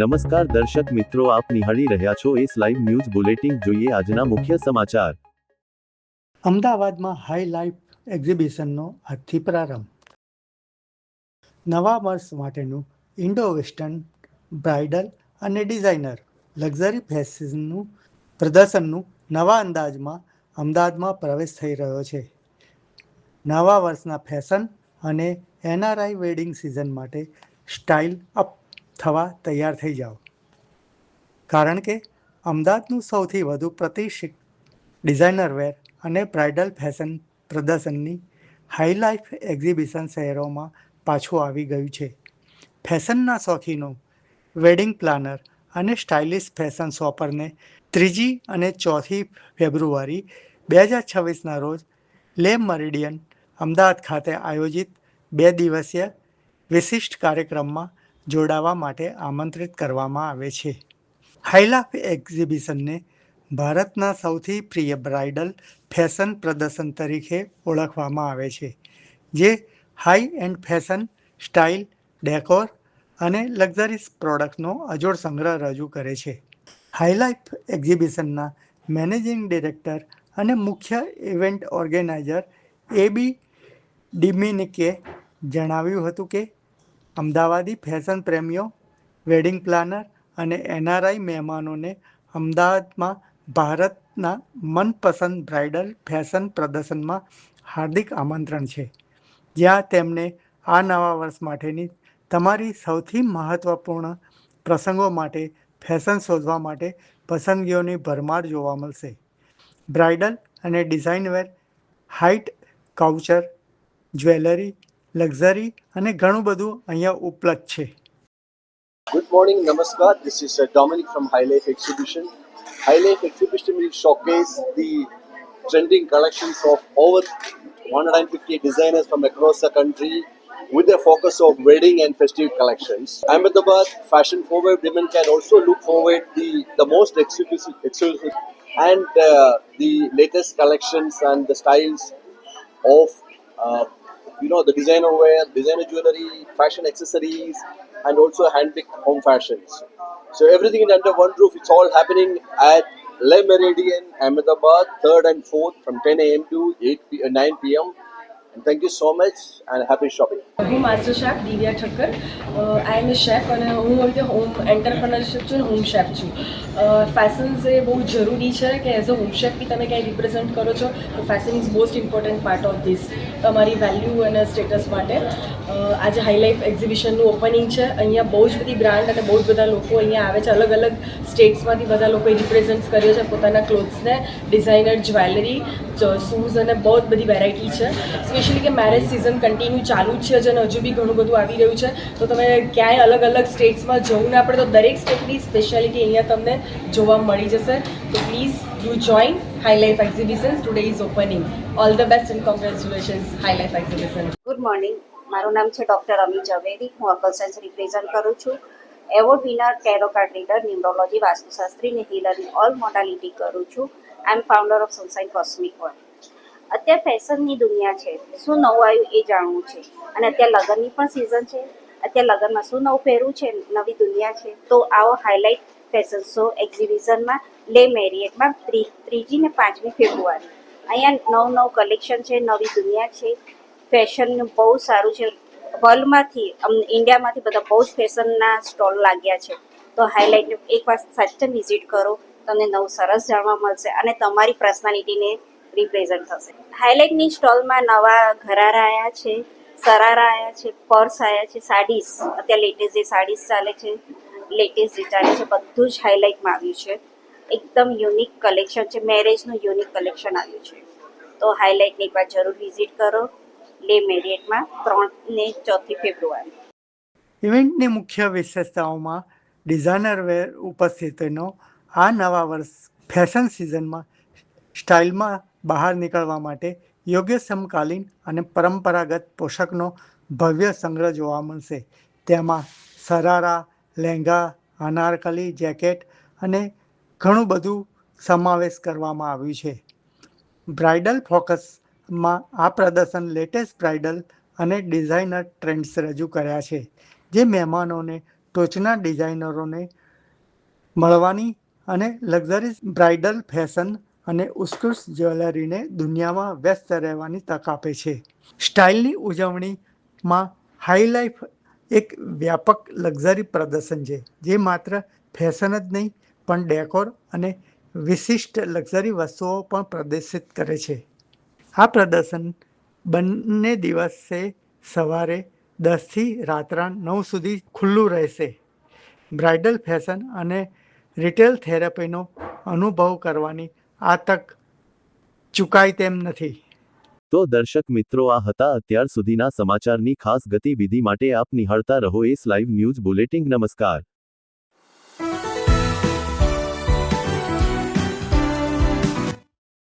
નમસ્કાર દર્શક મિત્રો, આપ નિહાળી રહ્યા છો એસ લાઈવ ન્યૂઝ બુલેટિન. જોઈએ આજના મુખ્ય સમાચાર. અમદાવાદમાં હાઈ લાઈફ એક્ઝિબિશનનો આજથી પ્રારંભ. નવા વર્ષ માટેનું ઇન્ડો વેસ્ટર્ન બ્રાઇડલ અને ડિઝાઇનર લક્ઝરી ફેશનનું પ્રદર્શનનું નવા અંદાજમાં અમદાવાદમાં પ્રવેશ થઈ રહ્યો છે. નવા વર્ષના ફેશન અને એનઆરઆઈ વેડિંગ સિઝન માટે સ્ટાઇલ અપ થવા તૈયાર થઈ જાઓ. કારણ કે અમદાવાદનું સૌથી વધુ પ્રતિષ્ઠિત ડિઝાઇનર વેર અને બ્રાઇડલ ફેશન પ્રદર્શનની હાઈલાઇફ એક્ઝિબિશન શહેરોમાં પાછું આવી ગયું છે. ફેશનના શોખીનો વેડિંગ પ્લાનર અને સ્ટાઇલિશ ફેશન શોપરને ત્રીજી અને ચોથી ફેબ્રુઆરી બે હજાર છવ્વીસના રોજ લે મરિડિયન અમદાવાદ ખાતે આયોજિત બે દિવસીય વિશિષ્ટ કાર્યક્રમમાં જોડાવા માટે આમંત્રિત કરવામાં આવે છે. હાઈલાફ એક્ઝિબિશનને ભારતના સૌથી પ્રિય બ્રાઇડલ ફેશન પ્રદર્શન તરીકે ઓળખવામાં આવે છે, જે high end fashion style, decor અને લક્ઝરીસ પ્રોડક્ટનો અજોડ સંગ્રહ રજૂ કરે છે. હાઈલાઇફ એક્ઝિબિશનના મેનેજિંગ ડિરેક્ટર અને મુખ્ય ઇવેન્ટ ઓર્ગેનાઇઝર એ બી ડિમિનિકે જણાવ્યું હતું કે અમદાવાદી ફેશન પ્રેમીઓ, વેડિંગ પ્લાનર અને એનઆરઆઈ મહેમાનોને અમદાવાદમાં ભારતના મનપસંદ બ્રાઇડલ ફેશન પ્રદર્શનમાં હાર્દિક આમંત્રણ છે. જ્યાં તેમને આ નવા વર્ષ માટેની તમારી સૌથી મહત્ત્વપૂર્ણ પ્રસંગો માટે, ફેશન શોધવા માટે પસંદગીઓની ભરમાર જોવા મળશે. બ્રાઇડલ અને design wear, haute, couture, jewellery luxury અને ઘણું બધું અહીંયા ઉપલબ્ધ છે Good morning, Namaskar. This is uh, Dominic from High Life Exhibition. High Life Exhibition will showcase the trending collections of over 150 designers from across the country with a focus of wedding and festive collections. Ahmedabad fashion forward women can also look forward the, the most exclusive, exclusive and uh, the latest collections and the styles of uh, you know the designer wear, designer jewelry, fashion accessories, and also handpicked home fashions. So everything is under one roof. It's all happening at Le Meridian, Ahmedabad, third and fourth from 10 a.m. to 8 p- uh, 9 p.m. And thank you so much and happy shopping. હું master chef Divya Thakkar. I am a chef અને હું રીતે home entrepreneurship છું અને home chef છું. Fashions એ બહુ જરૂરી છે કે as a home chef be તમે ક્યાંય રિપ્રેઝેન્ટ કરો છો, તો fashion is most important part of this તમારી વેલ્યુ અને સ્ટેટસ માટે. આજે હાઈલાઇફ એક્ઝિબિશનનું ઓપનિંગ છે. અહીંયા બહુ જ બધી બ્રાન્ડ અને બહુ જ બધા લોકો અહીંયા આવે છે. અલગ અલગ સ્ટેટ્સમાંથી બધા લોકોએ રિપ્રેઝેન્ટ કર્યો છે પોતાના ક્લોથ્સને ડિઝાઇનર જ્વેલરી શૂઝ અને બહુ જ બધી વેરાયટી છે. સ્પેશિયલી કે મેરેજ સિઝન કન્ટિન્યુ ચાલુ જ છે અને હજુ બી ઘણું બધું આવી રહ્યું છે. તો તમે ક્યાંય અલગ અલગ સ્ટેટ્સમાં જવું ના પડે તો દરેક સ્ટેટની સ્પેશિયાલિટી અહીંયા તમને જોવા મળી જશે. તો please you join Hi Life exhibition today is opening all the best and congratulations Hi Life exhibition good morning મારું નામ છે ડૉક્ટર અમી ઝવેરી. હું અકલ સાયન્સ રિપ્રેઝન્ટ કરું છું. Award winner tarot card reader numerology વાસ્તુશાસ્ત્રી ને હીલરની ઓલ મોડાલિટી કરું છું. I am founder of sunshine cosmic world અત્યારે ફેશનની દુનિયા છે. શું નવું આવ્યું એ જાણવું છે. અને અત્યારે લગ્નની પણ સિઝન છે. અત્યારે લગ્નમાં શું નવું પહેરવું છે, નવી દુનિયા છે. તો આવો હાઇલાઇટ ફેશન શો એક્ઝિબિશનમાં લે મેરિયટમાં ત્રી, ત્રીજી ને પાંચમી ફેબ્રુઆરી. અહીંયા નવું નવું કલેક્શન છે, નવી દુનિયા છે. ફેશનનું બહુ સારું છે. વર્લ્ડમાંથી ઇન્ડિયામાંથી બધા બહુ જ ફેશનના સ્ટોલ લાગ્યા છે. તો હાઇલાઇટને એકવાર સાચે વિઝિટ કરો. તમને નવું સરસ જાણવા મળશે. અને તમારી પર્સનાલિટીને રિપ્રેઝન્ટ થશે. હાઇલાઇટની સ્ટોલમાં નવા ઘરારા આવ્યા છે, સરારા આવ્યા છે પર્સ આવ્યા છે, સાડીસ. અત્યારે લેટેસ્ટ જે સાડીસ ચાલે છે લેટેસ્ટ જે ચાલે છે, બધું જ હાઇલાઇટમાં આવ્યું છે. એકદમ યુનિક કલેક્શન છે મેરેજનું યુનિક કલેક્શન આવ્યું છે. તો હાઇલાઇટને એકવાર જરૂર વિઝિટ કરો. લે મેરિયટમાં ત્રણ ને ચોથી ફેબ્રુઆરી. ઇવેન્ટની મુખ્ય વિશેષતાઓમાં ડિઝાઇનર વેર ઉપસ્થિતિનો આ નવા વર્ષ ફેશન સિઝનમાં સ્ટાઇલમાં બહાર નીકળવા માટે યોગ્ય સમકાલીન અને પરંપરાગત પોશાકનો ભવ્ય સંગ્રહ જોવા મળશે. તેમાં સરારા લહેંગા અનારકલી જેકેટ અને ઘણું બધું સમાવેશ કરવામાં આવ્યું છે. બ્રાઇડલ ફોકસમાં આ પ્રદર્શન લેટેસ્ટ બ્રાઇડલ અને ડિઝાઇનર ટ્રેન્ડ્સ રજૂ કર્યા છે, જે મહેમાનોને, ટોચના ડિઝાઇનરોને મળવાની અને લક્ઝરી બ્રાઇડલ ફેશન અને ઉત્કૃષ્ટ જ્વેલરીને દુનિયામાં વ્યસ્ત રહેવાની તક આપે છે. સ્ટાઇલની ઉજવણીમાં હાઈલાઇફ એક વ્યાપક લક્ઝરી પ્રદર્શન છે, જે માત્ર ફેશન જ નહીં, પણ ડેકોર અને વિશિષ્ટ લક્ઝરી વસ્તુઓ પણ પ્રદર્શિત કરે છે. આ પ્રદર્શન બંને દિવસે સવારે દસથી રાત્રા નવ સુધી ખુલ્લું રહેશે. બ્રાઇડલ ફેશન અને રિટેલ થેરપીનો અનુભવ કરવાની આ તક ચૂકાય તેમ નથી. તો દર્શક મિત્રો, આ હતા અત્યાર સુધીના સમાચારની ખાસ ગતિવિધિ માટે આપ નિહાળતા રહો એસ લાઈવ ન્યૂઝ બુલેટિંગ નમસ્કાર.